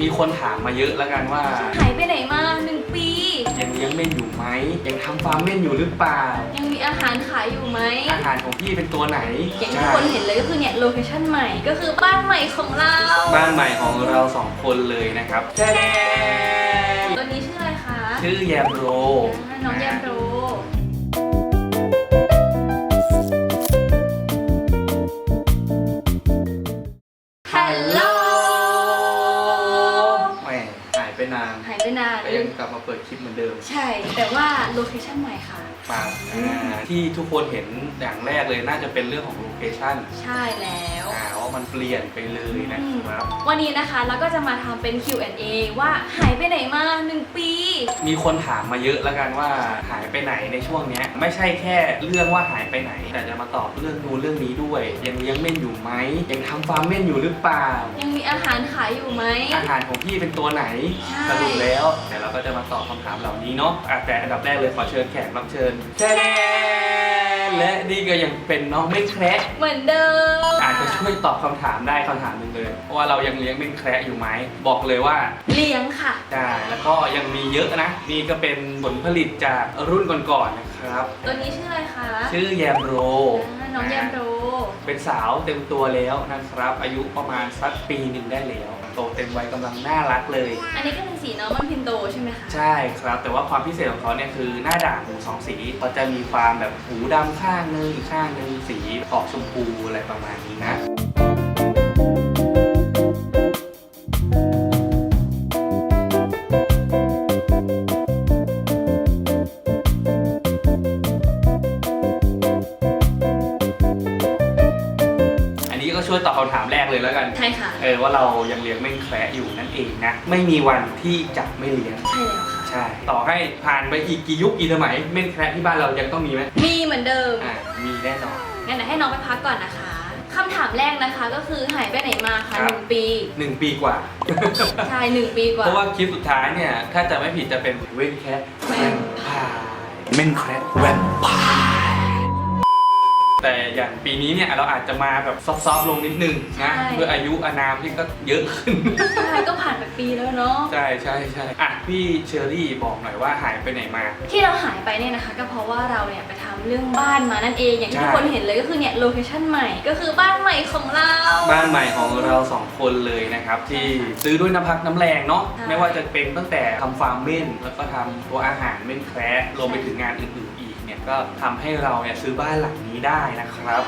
มีคนถามมาเยอะแล้วกันว่า หายไปไหนมาหนึ่งปี ยังเลี้ยงเม่นอยู่ไหมยังทำฟาร์มเม่นอยู่หรือเปล่า ยังมีอาหารขายอยู่ไหม อาหารของพี่เป็นตัวไหนอย่างที่คนเห็นเลยก็คือเนี่ยโลเคชั่นใหม่ก็คือบ้านใหม่ของเราบ้านใหม่ของเราสองคนเลยนะครับแจ้ตัวนี้ชื่ออะไรคะ ชื่อแยมโรอ่าน้องแยมโร เปิดคลิปเหมือนเดิมใช่ แต่ว่าโลเคชั่นใหม่ค่ะ ปาอ่าที่ทุกคนเห็นอย่างแรกเลยน่าจะเป็นเรื่องของโล เคชั่นใช่แล้วอ่าว่ามันเปลี่ยนไปเลยนะครับ วันนี้นะคะเราก็จะมาทำเป็น Q&A ว่าหายไปไหนมาหนึ่งปี มีคนถามมาเยอะแล้วกันว่าหายไปไหนในช่วงเนี้ยไม่ใช่แค่เรื่องว่าหายไปไหน แต่จะมาตอบเรื่องนู้นเรื่องนี้ด้วย ยังเลี้ยงเม่นอยู่ไหมยังทำฟาร์มเม่นอยู่หรือเปล่า ยังมีอาหารขายอยู่ไหม อาหารของพี่เป็นตัวไหนใช่ สรุปแล้วเดี๋ยวเราก็จะมาตอบคำถามเหล่านี้เนาะอะแต่อันดับแรกเลยขอเชิญแขกรับเชิญแจ๊ด และนี่ก็ยังเป็นน้องไม่แคระเหมือนเดิมอาจจะช่วยตอบคำถามได้คำถามหนึ่งเลยเพราะว่าเรายังเลี้ยงเป็นแคระอยู่ไหมบอกเลยว่าเลี้ยงค่ะ ใช่แล้วก็ยังมีเยอะนะ นี่ก็เป็นผลผลิตจากรุ่นก่อนๆนะครับ ตัวนี้ชื่ออะไรคะชื่อแยมโรอ่าน้องแยมโร เป็นสาวเต็มตัวแล้วนะครับ อายุประมาณสักปีหนึ่งได้แล้ว โตเต็มวัยกำลังน่ารักเลย อันนี้ก็เป็นสีน้องมันพินโตใช่ไหมคะใช่ครับ แต่ว่าความพิเศษของเขาเนี่ยคือหน้าด่างหูสองสีเขาจะมีความแบบหูดำข้างนึงอีกข้างนึงสีออกชมพูอะไรประมาณนี้นะ เออว่าเรายังเลี้ยงเม่นแคระอยู่นั่นเองนะ ไม่มีวันที่จะไม่เลี้ยง ใช่แล้วค่ะ ใช่ ต่อให้ผ่านไปอีกกี่ยุคกี่สมัยเม่นแคระที่บ้านเรายังต้องมีไหมมีเหมือนเดิม อ่ามีแน่นอน งั้นเดี๋ยวให้น้องไปพักก่อนนะคะคำถามแรกนะคะก็คือหายไปไหนมาคะครับหนึ่งปี หนึ่งปีกว่า ใช่หนึ่งปีกว่า เพราะว่าคลิปสุดท้ายเนี่ย ถ้าจะไม่ผิดจะเป็นเว้นแคระแวนพายเม่นแคระแวนพาย แต่อย่างปีนี้เนี่ยเราอาจจะมาแบบซอฟๆลงนิดนึงนะเพื่ออายุอานามที่ก็เยอะขึ้น ใช่ก็ผ่านไปปีแล้วเนาะ ใช่ใช่ใช่อะพี่เชอรี่บอกหน่อยว่าหายไปไหนมา ที่เราหายไปเนี่ยนะคะ ก็เพราะว่าเราเนี่ยไปทำเรื่องบ้านมานั่นเองอย่างที่ใช่ ทุกคนเห็นเลยก็คือเนี่ยโลเคชั่นใหม่ก็คือบ้านใหม่ของเรา บ้านใหม่ของเราสองคนเลยนะครับ ที่ซื้อด้วยน้ำพักน้ำแรงเนาะใช่ไม่ว่าจะเป็นตั้งแต่ทำฟาร์มเม่นแล้วก็ทำตัวอาหารเม่นแคระรวมไปถึงงานอื่นๆอี ก็ทำให้เราเนี่ยซื้อบ้านหลังนี้ได้นะครับ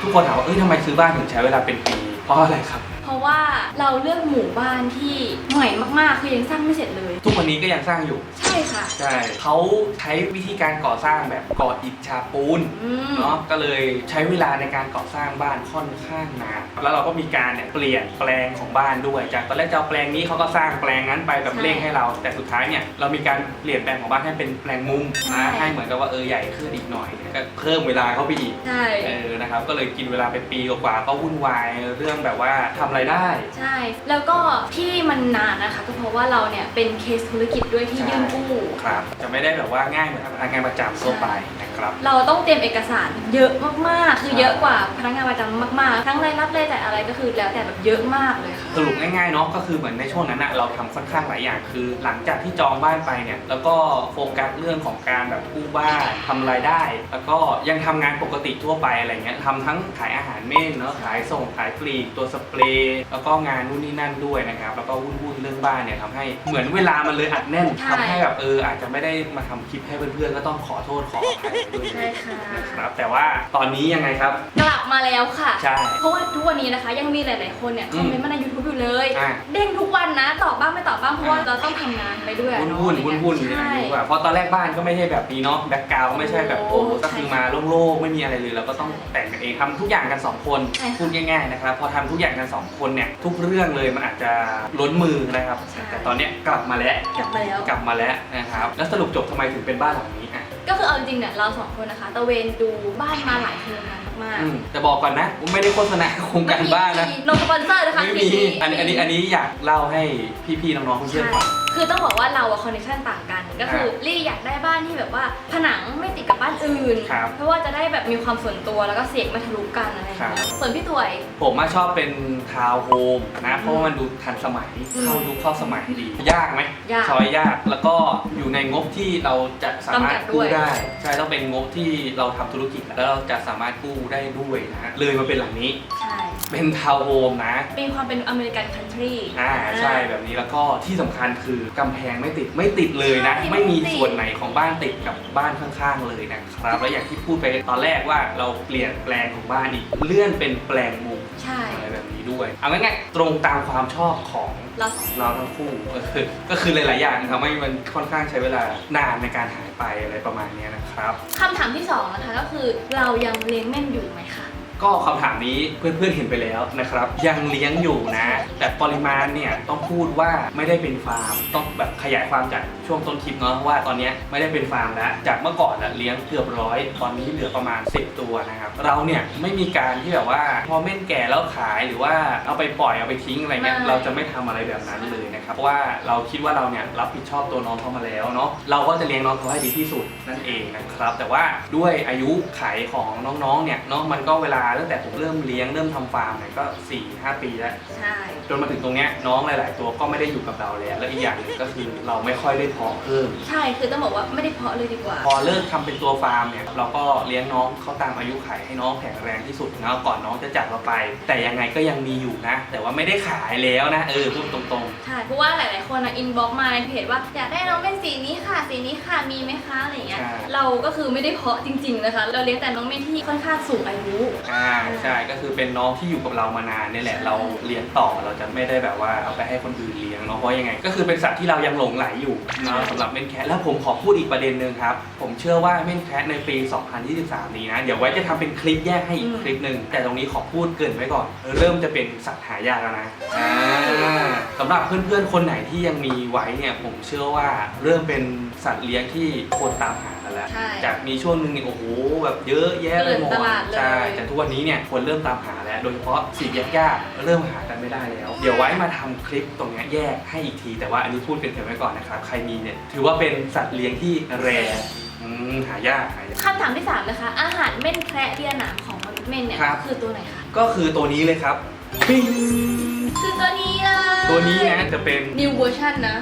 ทุกคนถามว่าเอ้ยทำไมซื้อบ้านถึงใช้เวลาเป็นปีเพราะอะไรครับ เพราะว่าเราเลือกหมู่บ้านที่ใหม่มากๆคือยังสร้างไม่เสร็จเลย ทุกวันนี้ก็ยังสร้างอยู่ ใช่ค่ะ ใช่เขาใช้วิธีการก่อสร้างแบบก่ออิฐฉาบปูนอืม เนาะก็เลยใช้เวลาในการก่อสร้างบ้านค่อนข้างนานแล้วเราก็มีการเนี่ยเปลี่ยนแปลงของบ้านด้วย จากตอนแรกจะเอาแปลงนี้เขาก็สร้างแปลงนั้นไปแบบเร่งให้เรา แต่สุดท้ายเนี่ยเรามีการเปลี่ยนแปลงของบ้านให้เป็นแปลงมุมนะให้เหมือนกับว่าเออใหญ่ขึ้นอีกหน่อยก็เพิ่มเวลาเข้าไปอีก ใช่ เออ นะครับ ก็เลยกินเวลาไปปีกว่าๆก็วุ่นวายเรื่องแบบว่าทำอะไรได้ ใช่ แล้วก็ที่มันนานนะคะ ก็เพราะว่าเราเนี่ยเป็นเคสธุรกิจด้วยที่ใช่ยื่นกู้ ครับ จะไม่ได้แบบว่าง่ายเหมือนพนักงานประจำทั่วไปนะครับ เราต้องเตรียมเอกสารเยอะมากๆ คือใช่เยอะกว่าพนักงานประจำมากๆ ทั้งรายรับรายจ่ายอะไรก็คือแล้วแต่แบบเยอะมากเลยค่ะ สรุปง่ายๆเนาะก็คือเหมือนในช่วงนั้นนะเราทำค่อนข้างหลายอย่างคือ หลังจากที่จองบ้านไปเนี่ยแล้วก็โฟกัสเรื่องของการแบบกู้บ้านทำรายได้ แล้วก็ยังทำงานปกติทั่วไปอะไรเงี้ยทำทั้งขายอาหารเม่นเนาะขายส่งขายปลีกตัวสเปรย์แล้วก็งานนู่นนี่นั่นด้วยนะครับแล้วก็วุ่นๆเรื่องบ้านเนี่ยทำให้เหมือนเวลามันเลยอัดแน่นใช่ ทำให้แบบเอออาจจะไม่ได้มาทำคลิปให้เพื่อนๆก็ต้องขอโทษขออภัยด้วยใช่ค่ะ นะครับ แต่ว่าตอนนี้ยังไงครับ กลับมาแล้วค่ะ ใช่เพราะว่าทุกวันนี้นะคะ ยังมีหลาย ๆ คนเนี่ยคอมเมนต์มาใน YouTube อยู่เลย อะ เด้งทุกวันนะ ตอบบ้างไม่ตอบบ้างเพราะว่าเราต้องทำงานไปด้วยอะวุ่นเนาะวุ่นอะไรวุ่นเงี้ยวุ่นอยู่ในใช่นั้นดีกว่าเพราะตอนแรกบ้านก็ไม่ใช่แบบนี้เนาะแบ็กกราวไม่ใช่แบบโอ้โอ้ก็คือใช่มาโล่งๆไม่มีอะไรเลยเราก็ต้องแต่งกันเองทำทุกอย่างกันสองคนใช่ค่ะพูดง่าย ๆนะครับ พอทำทุกอย่างกันสองคนเนี่ยทุกเรื่องเลยมันอาจจะล้นมือนะครับ ใช่ แต่ตอนเนี้ยกลับมาแล้วกลับมาแล้ว กลับมาแล้วนะครับแล้วสรุปจบทำไมถึงเป็นบ้านหลังนี้อะ ก็คือเอาจริงๆเนี่ยเราสองคนนะคะตะเวนดูบ้านมาหลายโครงการมากอืมแต่บอกก่อนนะผมไม่ได้โฆษณาโครงๆการบ้านนะ โนสปอนเซอร์นะคะไม่คลิมีปนี้อันนี้อันนี้อันนี้อยากเล่าให้พี่ๆน้องๆเพื่อนใช่ๆฟัง คือต้องบอกว่าเราอะคอนเนคชั่นต่างกัน ก็คือครับลี่อยากได้บ้านที่แบบว่าผนังไม่ติดกับบ้านอื่น ครับเพราะว่าจะได้แบบมีความส่วนตัวแล้วก็เสียงไม่ทะลุกันอะไรอย่างครัเงี้บยส่วนพี่ถวย ผมมาชอบเป็นทาวน์โฮมนะ เพราะว่ามันดูทันสมัย อืมเข้ายุคเข้าสมัยดี ยากไหมยากซอยยากแล้วก็อยู่ในงบที่เราจะสามารถจำกัดด้กู้วย ได้ ใช่ต้องเป็นงบที่เราทำธุรกิจแล้วเราจะสามารถกู้ได้ด้วยนะเลยมาเป็นหลังนี้ ใช่ เป็นทาวน์โฮมนะ มีความเป็นอเมริกันคันทรี อ่าใช่แบบนี้แล้วก็ที่สำคัญคือกำแพงไม่ติดไม่ติดเลยนะ ใช่ไม่มีไม่ติด ส่วนไหนของบ้านติดกับบ้านข้างๆเลยนะครับแล้วอย่างที่พูดไปตอนแรกว่าเราเปลี่ยนแปลงของบ้านอีกเลื่อนเป็นแปลงมุมใช่อะไรแบบนี้ด้วยเอาง่ายๆตรงตามความชอบของเราสองเราทั้งคู่ก็คือก็คือหลายๆอย่างทำให้มันค่อนข้างใช้เวลานานในการหายไปอะไรประมาณเนี้ยนะครับ คำถามที่สองนะคะก็คือเรายังเลี้ยงแม่นอยู่ไหมคะ ก็คำถามนี้เพื่อนๆเห็นไปแล้วนะครับ ยังเลี้ยงอยู่นะ แต่ปริมาณเนี่ยต้องพูดว่าไม่ได้เป็นฟาร์ม ต้องแบบขยายความจากช่วงต้นคลิปเนาะว่าตอนเนี้ยไม่ได้เป็นฟาร์มแล้ว จากเมื่อก่อนอะเลี้ยงเกือบร้อยตอนนี้เหลือประมาณ 10 ตัวนะครับ เราเนี่ยไม่มีการที่แบบว่าพอเม่นแก่แล้วขายหรือว่าเอาไปปล่อยเอาไปทิ้งอะไรเงี้ยไม่เราจะไม่ทำอะไรแบบนั้นเลยนะครับเพราะว่าเราคิดว่าเราเนี่ยรับผิดชอบตัวน้องเขามาแล้วเนาะเราก็จะเลี้ยงน้องเขาให้ดีที่สุดนั่นเองนะครับ แต่ว่าด้วยอายุไขของน้องๆเนี่ยเนาะมันก็เวลาตั้งแต่ผมเริ่มเลี้ยงเริ่มทำฟาร์มเนี่ยก็4 5ปีแล้ว ใช่ จนมาถึงตรงเนี้ยน้องหลาย ๆ ตัวก็ไม่ได้อยู่กับเราแล้วและอีกอย่างหนึ่งก็คือเราไม่ค่อยได้เพาะเพิ่ม ใช่คือต้องบอกว่าไม่ได้เพาะเลยดีกว่า พอเลิกทำเป็นตัวฟาร์มเนี่ยเราก็เลี้ยงน้องเขาตามอายุไขให้น้องแข็งแรงที่สุดนะก่อนน้องจะจากเราไป แต่ยังไงก็ยังมีอยู่นะ แต่ว่าไม่ได้ขายแล้วนะเออพูดตรงใช่เพราะว่าหลาย ๆ คนนะอินบ็อกมาในเพจว่าอยากได้น้องเป็นสีนี้ค่ะสีนี้ค่ะ มีไหมคะอะไรอย่างเงี้ยเราก็คือไม่ได้เพาะจริง ๆนะคะ เราเลี้ยงแต่น้องเม่นที่ค่อนข้างสูงอายุๆอ่าใช่ก็คือเป็นน้องที่อยู่กับเรามานานนี่แหละเราเลี้ยงต่อเราจะไม่ได้แบบว่าเอาไปให้คนอื่นเลี้ยงเนาะเพราะยังไง ก็คือเป็นสัตว์ที่เรายังหลงไหลอยู่เนาะสำหรับเม่นแคทแล้วผมขอพูดอีกประเด็นหนึ่งครับผมเชื่อว่าเม่นแคทในปี 2023 นี้นะเดี๋ยวไว้จะทำเป็นคลิปแยกให้อีกอืมคลิปหนึ่งแต่ตรงนี้ขอพูดเกรินไว้ก่อนเริ่มจะเป็นสัตว์หายากแล้วนะอ่าสำหรับเพื่อนๆคนไหนที่ยังมีไว้เนี่ยผมเชื่อว่าเริ่มเป็นสัตว์เลี้ยงที่คนตามหากันแล้ว ใช่จากมีช่วงหนึงเนี่ยโอ้โหแบบเยอะแยะไปหมดเกลื่อนตลาดเลย ใช่แต่ทุกวันนี้เนี่ยคนเริ่มตามหาแล้ว โดยเฉพาะสีแยกยากๆเริ่มหากันไม่ได้แล้ว เดี๋ยวไว้มาทำคลิปตรงเนี้ยแยกให้อีกที แต่ว่าอันนี้พูดกันเก็บไว้ก่อนนะครับ ใครมีเนี่ยถือว่าเป็นสัตว์เลี้ยงที่แรอืมหายากหายาก คำถามที่สามนะคะ อาหารเม่นแคระเดียหนามของมนุษย์เม่นเนี่ยครับ คือตัวไหนคะ ก็คือตัวนี้เลยครับ ปิ้งคือตัวนี้เลยตัวนี้นะจะเป็น นิวเวอร์ชันนะ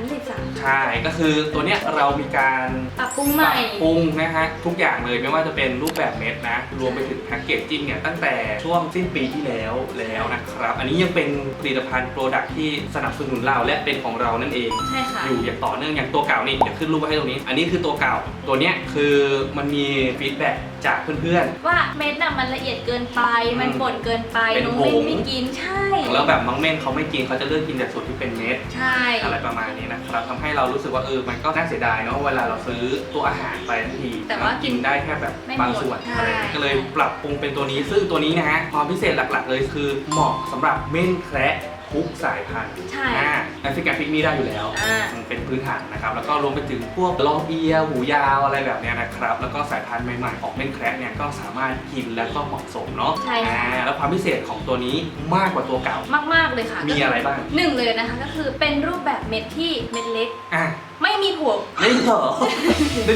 2023 ใช่ ก็คือตัวเนี้ยเรามีการปรับปรุงปใหรัม่ บปรุงนะฮะ ทุกอย่างเลยไม่ว่าจะเป็นรูปแบบเม็ดนะ รวมไปถึงแพ็กเกจจิ้งเนี่ย ตั้งแต่ช่วงสิ้นปีที่แล้วแล้วนะครับ อันนี้ยังเป็นผลิตภัณฑ์โปรดักที่สนับสนุนเราและเป็นของเรานั่นเอง ใช่ค่ะ อยู่อย่างต่อเนื่องอย่างตัวเก่านี่เดี๋ยวขึ้นรูปไว้ให้ตรงนี้ อันนี้คือตัวเก่าตัวเนี้ยคือมันมีฟีดแบ็ก จากเพื่อน ว่าเม็ดน่ะมันละเอียดเกินไป มันป่นเกินไปเป็นน้องเม่นผงไม่กินใช่ ๆ แล้วแบบน้องเม่นเขาไม่กินเขาจะเลือกกินแต่ส่วนที่เป็นเม็ด ใช่ อะไรประมาณนี้นะครับทำให้เรารู้สึกว่าเออมันก็น่าเสียดายเนาะเวลาเราซื้อตัวอาหารไปทั้งทีแต่ว่ากินได้แค่แบบไม่หมดบางส่วนใช่ อะไรอย่างเงี้ยก็เลยปรับปรุงเป็นตัวนี้ซึ่งตัวนี้นะฮะความพิเศษหลักๆ เลยคือเหมาะสำหรับเม่นแคระ ทุกสายพันธุ์ใช่อ่าแอฟริกันพิกมีได้อยู่แล้วอ่ามันเป็นพื้นฐานนะครับ แล้วก็รวมไปถึงพวกลองเอียหูยาวอะไรแบบเนี้ยนะครับ แล้วก็สายพันธุ์ใหม่ๆของเม่นแคระเนี่ยก็สามารถกินแล้วก็เหมาะสมเนาะใช่ค่ะ อ่าแล้วความพิเศษของตัวนี้มากกว่าตัวเก่า มาก ๆ เลยค่ะมีอะไรบ้าง หนึ่งเลยนะคะก็คือเป็นรูปแบบเม็ดที่เม็ดเล็ก อะไม่มีผงนี่เหรอ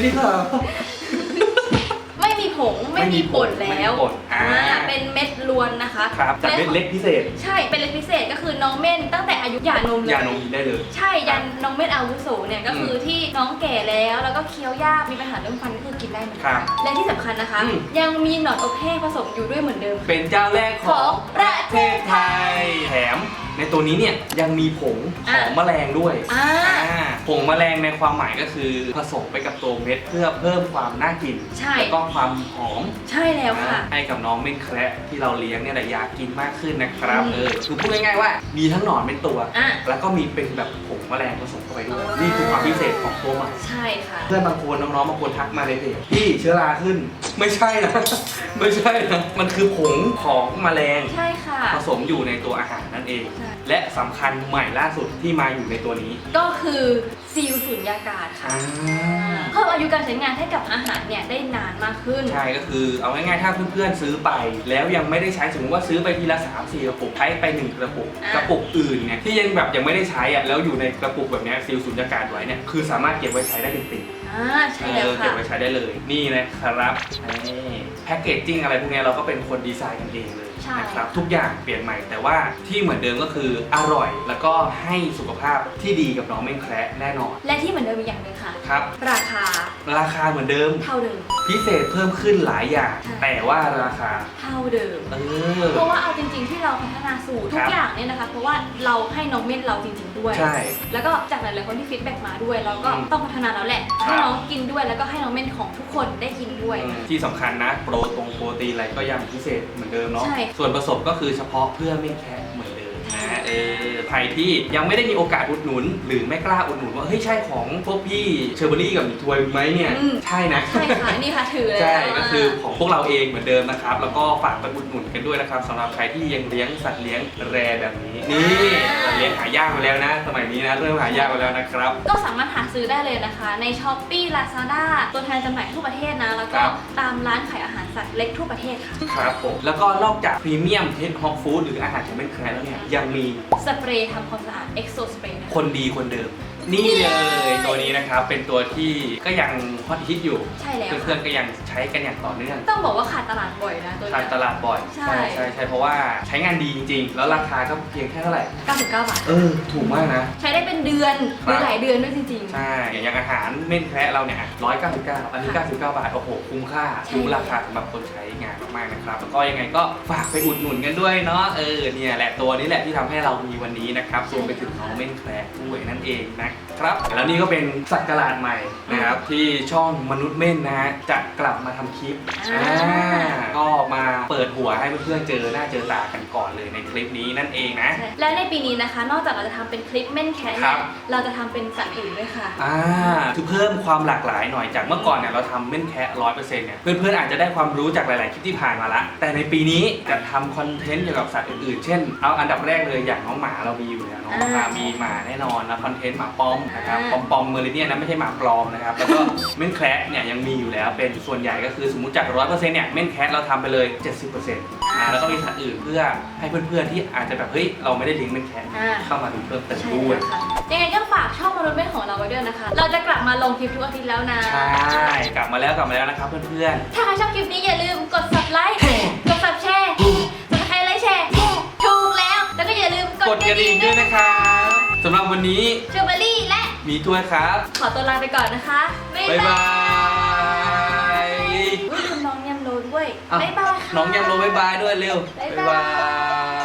นี่เหรอไม่มีผงไม่มีป่นแล้ว ไม่มีป่น อ่าเป็นเม็ดล้วนนะคะครับจากเม็ดเล็กพิเศษ ใช่เป็นเล็กพิเศษก็คือน้องเม่นตั้งแต่อายุหย่านมเลยยานมกินได้เลย ใช่ยันน้องเม่นอาวุโสเนี่ยก็คือที่น้องแก่แล้วแล้วก็เคี้ยวยากมีปัญหาเรื่องฟันก็คือกินได้เหมือนครักับนและที่สำคัญนะคะ อืม ยังมีหนอนอบแห้งผสมอยู่ด้วยเหมือนเดิม เป็นเจ้าแรกของประเทศไทย แถมในตัวนี้เนี่ยยังมีผงของแมลงด้วย อ่าอ่า ผงแมลงในความหมายก็คือผสมไปกับตัวเม็ดเพื่อเพิ่มความน่ากินใช่ แล้วก็ความหอมใช่แล้วค่ะ ให้กับน้องเม่นแคระที่เราเลี้ยงเนี่ยแหละอยากกินมากขึ้นนะครับอืม เออคือพูดง่ายๆว่ามีทั้งหนอนเป็นตัว อะ แล้วก็มีเป็นแบบผงแมลงผสมเข้า ไปด้วยอ๋อนี่คือความพิเศษของตัวใหม่ใช่ค่ะ เพื่อนบางคนน้องๆบางคนทักมาในเพจพี่เชื้อราขึ้น ไม่ใช่นะ ไม่ใช่นะมันคือผงของแมลง ใช่ค่ะ ผสมอยู่ในตัวอาหารนั่นเอง ใช่ และสำคัญใหม่ล่าสุดที่มาอยู่ในตัวนี้ก็คือซีลสุญญากาศค่ะอ่าเพิ่มอายุการใช้งานให้กับอาหารเนี่ยได้นานมากขึ้น ใช่ก็คือเอาง่ายๆถ้าเพื่อนๆซื้อไป แล้วยังไม่ได้ใช้สมมติว่าซื้อไปทีละ3 4กระปุกใช้ไป 1 กระปุก อะกระปุกอื่นเนี่ยที่ยังแบบยังไม่ได้ใช้อะแล้วอยู่ในกระปุกแบบเนี้ยซีลสุญญากาศไว้เนี่ยคือสามารถเก็บไว้ใช้ได้เป็นปีอ่าใช่แล้วเออเก็บค่ะ ไว้ใช้ได้เลยนี่นะครับนี่แพ็กเกจจิ้งอะไรพวกเนี้ยเราก็เป็นคนดีไซน์กันเองเลย ใช่ นะครับทุกอย่างเปลี่ยนใหม่ แต่ว่าที่เหมือนเดิมก็คืออร่อย แล้วก็ให้สุขภาพที่ดีกับน้องเม่นแคระแน่นอนและที่เหมือนเดิมอีกอย่างหนึ่งค่ะ ครับ ราคาราคาเหมือนเดิม เท่าเดิม พิเศษเพิ่มขึ้นหลายอย่าง ใช่ แต่ว่าราคาเท่าเดิม เออ เพราะว่าเอาจริงๆที่เราพัฒนาสูตรทุคกรับ อย่างเนี่ยนะคะ เพราะว่าเราให้น้องเม่นเราจริง ๆด้วย ใช่ แล้วก็จากหลายๆคนที่ฟีดแบ็กมาด้วย เราก็อืมต้องพัฒนาแล้วแหละ ครับ ให้น้องกินด้วยแล้วก็ให้น้องเม่นของทุกคนได้กินด้วย อืมที่สำคัญนะ โปรตรงโปรตีนอะไรก็ยังพิเศษเหมือนเดิมเนาะ ใช่ส่วนผสมก็คือเฉพาะเพื่อไม่แค่เหมือนเดิมนะเออใครที่ยังไม่ได้มีโอกาสอุดหนุน หรือไม่กล้าอุดหนุนว่าเฮ้ยใช่ของพวกพี่เชอร์เบอรี่กับทวยไหมเนี่ยอืม ใช่นะ ใช่ค่ะนี่ค่ะถือเลยใช่นะก็คือของพวกเราเองเหมือนเดิมนะครับ แล้วก็ฝากไปอุดหนุนกันด้วยนะครับสำหรับใครที่ยังเลี้ยงสัตว์เลี้ยงแรแบบนี้นี่สัตว์เลี้ยงหายากไปแล้วนะ สมัยนี้นะเริ่มหายากไปแล้วนะครับ ก็สามารถหาซื้อได้เลยนะคะ ใน s h อ p e e Lazada ตัวแทนจำหน่ายทั่วประเทศนะ แล้วก็ครับ ตามร้านขายอาหาร สัตว์เล็กทั่วประเทศค่ะ ครับผม แล้วก็นอกจากพรีเมียมเพชรฮอกฟู้ดหรืออาหารแชมเปี้ยนแคร์แล้วเนี่ยยังมีสเปรย์ทำความสะอาด Exo Spray นะคะคนดีคนเดิม นี่เลยตัวนี้นะครับเป็นตัวที่ก็ยังฮอตฮิตอยู่ ใช่แล้วเพื่อค่ะนๆก็ยังใช้กันอย่างต่อเนื่องต้องบอกว่าขาดตลาดบ่อยนะตัวทางเนี้ยตลาดบ่อยใช่ ใช่ใช่เพราะว่าใช้งานดีจริง ๆ แล้วราคาก็เพียงแค่เท่าไหร่ 99บาท เออ ถูกมากนะ ใช้ได้เป็นเดือนหรือหลายเดือนด้วยจริง ใช่ อย่างอาหารเม่นแคระเราเนี่ย199อันนี้ค่ะ99บาท โอ้โห คุ้มค่าใช่คุ้มราคาสำหรับคนใช้งานมากๆนะครับ แล้วก็ยังไงก็ฝากไปอุดหนุนกันด้วยเนาะ เออ เนี่ยแหละตัวนี้แหละที่ทำให้เรามีวันนี้นะครับรวมไปถึงน้องเม่นแคระด้วยนั่นเองนะครับ แล้วนี่ก็เป็นสักราชใหม่นะครับที่ช่องมนุษย์เม่นนะฮะจะกลับมาทำคลิปอ่าอ่าก็มาเปิดหัวให้เพื่อนๆเจอหน้าเจอตากันก่อนเลยในคลิปนี้นั่นเองนะๆใช่และในปีนี้นะคะ นอกจากเราจะทำเป็นคลิปเม่นแคทครัเนี่ยบ เราจะทำเป็นสัตว์อื่นด้วยค่ะ อ่าคือเพิ่มความหลากหลายหน่อยจากเมื่อก่อนเนี่ยเราทำเม่นแคะร้อยเปอร์เซ็นต์เนี่ยเพื่อนๆอาจจะได้ความรู้จากหลาย ๆ คลิปที่ผ่านมาละ แต่ในปีนี้จะทำคอนเทนต์เกี่ยวกับสัตว์อื่นๆ เช่น เอาอันดับแรกเลยอย่างน้องหมาเรามีอยู่แล้วน้องหมาอ่ามีหมาแน่นอนนะคอนเทนต์หมาป้อมนะครับอ่าปอมปอมเมอริเนียนนะไม่ใช่หมาปลอมนะครับแล้วก็เม่นแคะเนี่ยยังมีอยู่แล้วเป็นส่วนใหญ่ก็คือสมมติจากร้อยเปอร์เซ็นต์เนี่ยเม่นแคะเราทำไปเลย 70%อ่าแล้วก็มีสัตว์อื่นเพื่อให้เพื่อนๆที่อาจจะแบบเฮ้ยเราไม่ได้เลี้ยงเม่นแคะอ่า เข้ามาดูเพิ่มเติมใช่ด้วยแล้วค่ะยังไงก็ฝากช่องมนุษย์เม่นของเราไว้ด้วยนะคะ เราจะกลับมาลงคลิปทุกอาทิตย์แล้วนะ ใช่กลับมาแล้วกลับมาแล้วนะครับเพื่อนถ้าใครชอบคลิปนี้อย่าลืมกด subscribe กด sub แชร์กดใครไลค์แชร์ ถูกแล้ว แล้วก็อย่าลืมๆกดกระดิ่งด้วยนะครับ สำหรับวันนี้เชอร์เบอรี่และ มีถ้วยครับ ขอตัวลาไปก่อนนะคะบ๊ายบ๊ายบาบายย อุ๊ยลืมน้องยำโลด้วยอะบ๊ายบายค่ะ น้องยังโรบ๊ายบายด้วยเร็วบ๊ายบาย